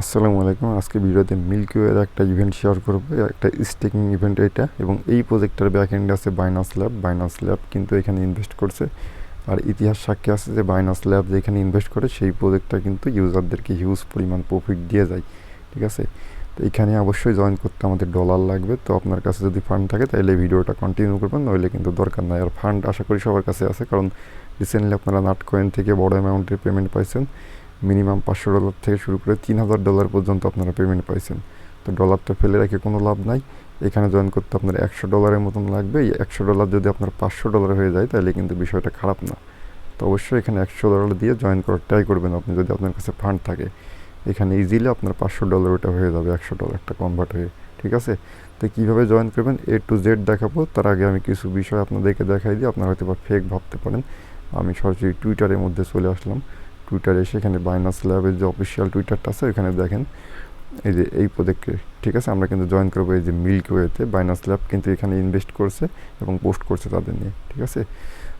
আসসালামু আলাইকুম। আজকে ভিডিওতে মিল্কিওয়ের একটা ইভেন্ট শেয়ার করব। একটা স্টেকিং ইভেন্ট এটা। এবং এই প্রজেক্টটার ব্যাক এন্ডে আছে বাইনাস ল্যাব বাইনাস ল্যাব কিন্তু এখানে ইনভেস্ট করছে। আর ইতিহাস সাক্ষী আছে যে বাইনাস ল্যাব যেখানে ইনভেস্ট করে, সেই প্রজেক্টটা কিন্তু ইউজারদেরকে হিউজ পরিমাণ প্রফিট দিয়ে যায়। ঠিক আছে? তো এখানে অবশ্যই জয়েন করতে আমাদের ডলার লাগবে। তো আপনার কাছে যদি ফান্ড থাকে, তাহলে ভিডিওটা কন্টিনিউ করবেন। নইলে কিন্তু দরকার নাই। আর ফান্ড আশা করি সবার কাছে আছে। কারণ রিসেন্টলি আপনারা নাট কয়েন থেকে বড় অ্যামাউন্টের পেমেন্ট পাইছেন। মিনিমাম পাঁচশো ডলার থেকে শুরু করে তিন হাজার ডলার পর্যন্ত আপনারা পেমেন্ট পাইছেন। তো ডলারটা ফেলে রেখে কোনো লাভ নাই। এখানে জয়েন করতে আপনার একশো ডলারের মতন লাগবে। এই একশো ডলার যদি আপনার পাঁচশো ডলার হয়ে যায়, তাহলে কিন্তু বিষয়টা খারাপ না। তো অবশ্যই এখানে একশো ডলার দিয়ে জয়েন করার ট্রাই করবেন আপনি যদি আপনার কাছে ফান্ড থাকে। এখানে ইজিলি আপনার পাঁচশো ডলার ওটা হয়ে যাবে, একশো ডলারটা কনভার্ট হয়ে। ঠিক আছে? তো কীভাবে জয়েন করবেন? এ টু জেড দেখাবো। তার আগে আমি কিছু বিষয় আপনাদেরকে দেখাই দিই। আপনারা হয়তো বা ফেক ভাবতে পারেন। আমি সরাসরি টুইটারের মধ্যে চলে আসলাম। টুইটারে এসে এখানে বাইনাস ল্যাবের যে অফিসিয়াল টুইটারটা আছে ওখানে দেখেন। এই যে এই প্রজেক্টে, ঠিক আছে? আমরা কিন্তু জয়েন করব এই যে মিল্ক ওয়েতে বাইনাস ল্যাব কিন্তু এখানে ইনভেস্ট করছে এবং পোস্ট করছে তাদের নিয়ে, ঠিক আছে?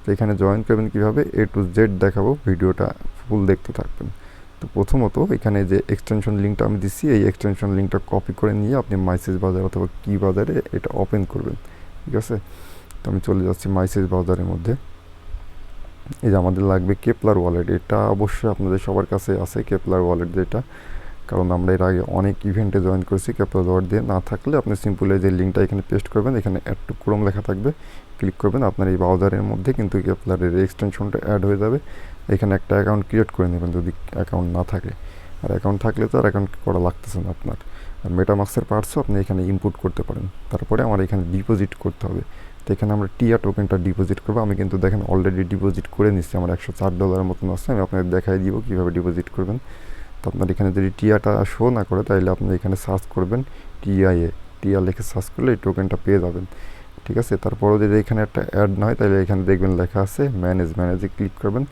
তো এখানে জয়েন করবেন কীভাবে? এ টু জেড দেখাবো, ভিডিওটা ফুল দেখতে থাকবেন। তো প্রথমত এখানে যে এক্সটেনশন লিঙ্কটা আমি দিচ্ছি, এই এক্সটেনশন লিঙ্কটা কপি করে নিয়ে আপনি মাইসেজ বাজার অথবা কি বাজারে এটা ওপেন করবেন, ঠিক আছে? তো আমি চলে যাচ্ছি মাইসেজ বাজারের মধ্যে। এই যে আমাদের লাগবে কেপলার ওয়ালেট এটা অবশ্যই আপনাদের সবার কাছে আছে কেপলার ওয়ালেট যেটা। কারণ আমরা এর আগে অনেক ইভেন্টে জয়েন করেছি কেপলার ওয়ালেট দিয়ে। না থাকলে আপনি সিম্পল যে লিঙ্কটা এখানে পেস্ট করবেন, এখানে অ্যাড টু ক্রোম লেখা থাকবে। ক্লিক করবেন, আপনার এই ব্রাউজারের মধ্যে কিন্তু কেপলারের এক্সটেনশনটা অ্যাড হয়ে যাবে। এখানে একটা অ্যাকাউন্ট ক্রিয়েট করে নেবেন যদি অ্যাকাউন্ট না থাকে। আর অ্যাকাউন্ট থাকলে তো আর অ্যাকাউন্ট করা লাগতেছে না আপনার। আর মেটামাক্সের পার্টসও আপনি এখানে ইনপুট করতে পারেন। তারপরে আমার এখানে ডিপোজিট করতে হবে। তো এখানে আমরা টিয়া টোকেনটা ডিপোজিট করব। আমি কিন্তু দেখেন অলরেডি ডিপোজিট করে নিচ্ছি। আমার একশো চার ডলারের মতন আছে। আমি আপনাদের দেখাই দিব কীভাবে ডিপোজিট করবেন। তো আপনার এখানে যদি টিয়াটা শো না করে, তাহলে আপনি এখানে সার্চ করবেন টিআইএ টিয়া লিখে সার্চ করলে এই টোকেনটা পেয়ে যাবেন। ঠিক আছে? তারপরেও যদি এখানে একটা অ্যাড না হয়, তাহলে এখানে দেখবেন লেখা আছে ম্যানেজ ম্যানেজে ক্লিক করবেন।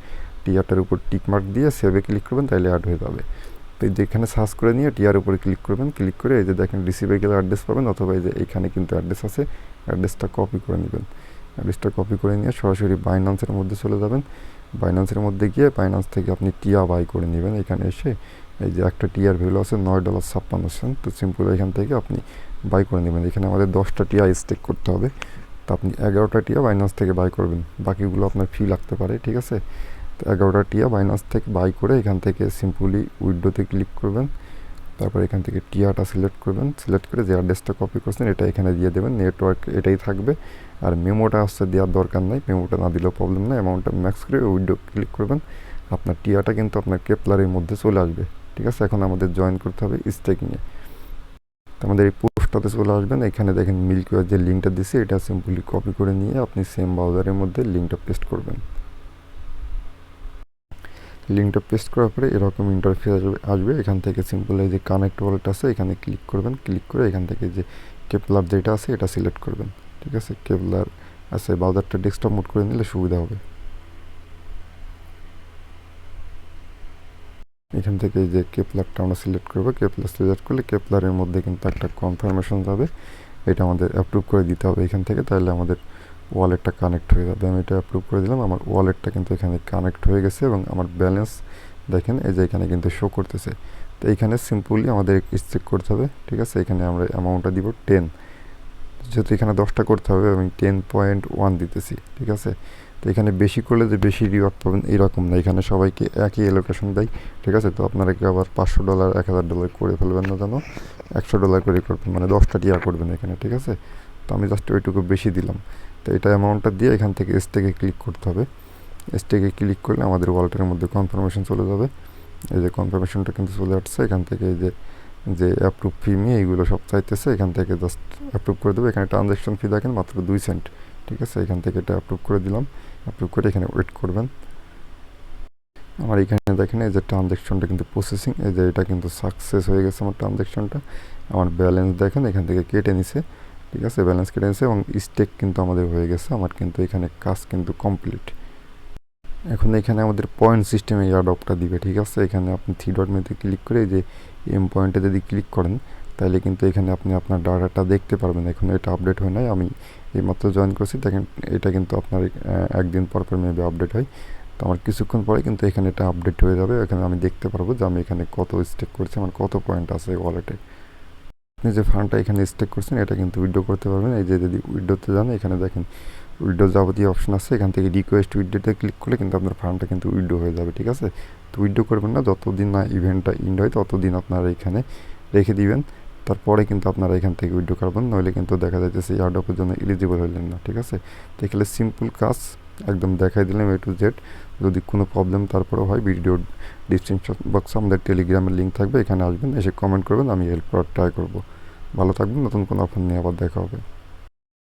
টিয়াটার উপর টিক মার্ক দিয়ে সেভে ক্লিক করবেন, তাহলে অ্যাড হয়ে যাবে। তো যেখানে সার্চ করে নিয়ে টিয়ার উপরে ক্লিক করবেন। ক্লিক করে এই যে দেখেন রিসিভে গেলে অ্যাড্রেস পাবেন, অথবা এই যে এখানে কিন্তু অ্যাড্রেস আছে। অ্যাড্রেসটা কপি করে নেবেন। অ্যাড্রেসটা কপি করে নিয়ে সরাসরি বাইন্যান্সের মধ্যে চলে যাবেন। বাইন্যান্সের মধ্যে গিয়ে বাইন্যান্স থেকে আপনি টিয়া বাই করে নেবেন। এখানে এসে এই যে একটা টিয়ার ভ্যালু আছে নয় ডলার ছাপ্পান্ন সেন্ট তো সিম্পল এখান থেকে আপনি বাই করে নেবেন। এখানে আমাদের দশটা টিয়া স্টেক করতে হবে। তো আপনি এগারোটা টিয়া বাইন্যান্স থেকে বাই করবেন। বাকিগুলো আপনার ফি লাগতে পারে, ঠিক আছে? তো এগারোটা টিয়া বাইন্যান্স থেকে বাই করে এখান থেকে সিম্পলি উইডোতে ক্লিক করবেন। তারপর এখান থেকে টিয়াটা সিলেক্ট করবেন। সিলেক্ট করে যে অ্যাড্রেসটা কপি করছেন, এটা এখানে দিয়ে দেবেন। নেটওয়ার্ক এটাই থাকবে। আর মেমোটা আসছে দেওয়ার দরকার নাই। মেমোটা না দিলেও প্রবলেম নেই। অ্যামাউন্টটা ম্যাক্স করে উইডো ক্লিক করবেন। আপনার টিয়াটা কিন্তু আপনার কেপলারের মধ্যে চলে আসবে। ঠিক আছে? এখন আমাদের জয়েন করতে হবে স্টেকিংয়ে তো আমাদের এই পোস্টটাতে চলে আসবেন। এখানে দেখেন মিল্কিওয়ার যে লিঙ্কটা দিছে, এটা সিম্পলি কপি করে নিয়ে আপনি সেম ব্রাউজারের মধ্যে লিঙ্কটা পেস্ট করবেন। লিঙ্কটা পেস্ট করার পরে এরকম ইন্টারফেস আসবে আসবে। এখান থেকে সিম্পল এই যে কানেক্ট ওয়ালেট আছে, এখানে ক্লিক করবেন। ক্লিক করে এখান থেকে যে কেপলার যেটা আছে, এটা সিলেক্ট করবেন। ঠিক আছে? কেপলার আছে ব্রাউজারটা ডেস্কটপ মোড করে নিলে সুবিধা হবে। এখান থেকে যে কেপলারটা আমরা সিলেক্ট করব কেপলার সিলেক্ট করলে কেপলারের মধ্যে কিন্তু একটা কনফার্মেশন যাবে। এটা আমাদের অ্যাপ্রুভ করে দিতে হবে এখান থেকে। তাহলে আমাদের ওয়ালেটটা কানেক্ট হয়ে যাবে আমি এটা অ্যাপ্রুভ করে দিলাম। আমার ওয়ালেটটা কিন্তু এখানে কানেক্ট হয়ে গেছে এবং আমার ব্যালেন্স দেখেন, এই যে এখানে কিন্তু শো করতেছে। তো এইখানে সিম্পলি আমাদের চেক করতে হবে, ঠিক আছে? এখানে আমরা অ্যামাউন্টটা দিব টেন যেহেতু এখানে দশটা করতে হবে, আমি টেন পয়েন্ট ওয়ান দিতেছি, ঠিক আছে? তো এখানে বেশি করলে যে বেশি রিওয়ার্ড পাবেন এরকম না। এখানে সবাইকে একই এলোকেশন দেয়, ঠিক আছে? তো আপনারা কি আবার পাঁচশো ডলার এক হাজার ডলার করে ফেলবেন না জানো? একশো ডলার করে করবেন মানে দশটা টিয়া করবেন এখানে, ঠিক আছে? তো আমি জাস্ট ওইটুকু বেশি দিলাম। তো এটা অ্যামাউন্টটা দিয়ে এখান থেকে স্টেকে ক্লিক করতে হবে। স্টেকে ক্লিক করলে আমাদের ওয়ালেটের মধ্যে কনফার্মেশন চলে যাবে। এই যে কনফার্মেশনটা কিন্তু চলে আসছে, এখান থেকে এই যে যে অ্যাপ্রুভ ফি মি এইগুলো সব চাইতেছে, এখান থেকে জাস্ট অ্যাপ্রুভ করে দেবো। এখানে ট্রানজ্যাকশন ফি দেখেন মাত্র দুই সেন্ট ঠিক আছে? এখান থেকে এটা অ্যাপ্রুভ করে দিলাম। অ্যাপ্রুভ করে এখানে ওয়েট করবেন। আমার এখানে দেখেন এই যে ট্রানজ্যাকশনটা কিন্তু প্রসেসিং এই যে এটা কিন্তু সাকসেস হয়ে গেছে আমার ট্রানজ্যাকশনটা আমার ব্যালেন্স দেখেন এখান থেকে কেটে নিছে। ঠিক আছে ব্যালেন্স কেটে নিছে এবং স্টেক কিন্তু আমাদের হয়ে গেছে, আমার কিন্তু এখানে কাজ কিন্তু কমপ্লিট এখন এখানে আমাদের পয়েন্ট সিস্টেমে এই দিবে, ঠিক আছে? এখানে আপনি থ্রি ডট মেতে ক্লিক করে যে এম পয়েন্টে যদি ক্লিক করেন, তাহলে কিন্তু এখানে আপনি আপনার ডাটাটা দেখতে পারবেন। এখন এটা আপডেট হয় নাই, আমি এইমাত্র জয়েন করছি, দেখেন এটা কিন্তু আপনার একদিন পর পর মেবি আপডেট হয়। তো আমার কিছুক্ষণ পরে কিন্তু এখানে এটা আপডেট হয়ে যাবে, এখানে আমি দেখতে পারব যে আমি এখানে কত স্টেক করছি, আমার কত পয়েন্ট আছে ওয়ালেটে আপনি যে ফান্ডটা এখানে স্টেক করছেন, এটা কিন্তু উইড্রো করতে পারবেন। এই যে যদি উইড্রোতে যান, এখানে দেখেন উইড্রো যাবতীয় অপশন আছে। এখান থেকে রিকোয়েস্ট উইড্রোতে ক্লিক করলে কিন্তু আপনার ফান্ডটা কিন্তু উইড্রো হয়ে যাবে, ঠিক আছে? তো উইড্রো করবেন না, যতদিন না ইভেন্টটা ইন্ড হয়, ততদিন আপনারা এখানে রেখে দিবেন। তারপরে কিন্তু আপনারা এখান থেকে উইড্রো করবেন, নইলে কিন্তু দেখা যাইতেছে ইয়ারডপের জন্য এলিজিবল হইলেন না, ঠিক আছে? তো এখানে সিম্পল কাজ। একদম দেখাই দিলাম এ টু জেড যদি কোনো প্রবলেম তারপরেও হয় ভিডিও ডিসক্রিপশন বক্সে আমাদের টেলিগ্রামের লিঙ্ক থাকবে, এখানে আসবেন, এসে কমেন্ট করবেন, আমি হেল্প করার ট্রাই করব। ভালো থাকবেন, নতুন কোনো অফার নিয়ে আবার দেখা হবে।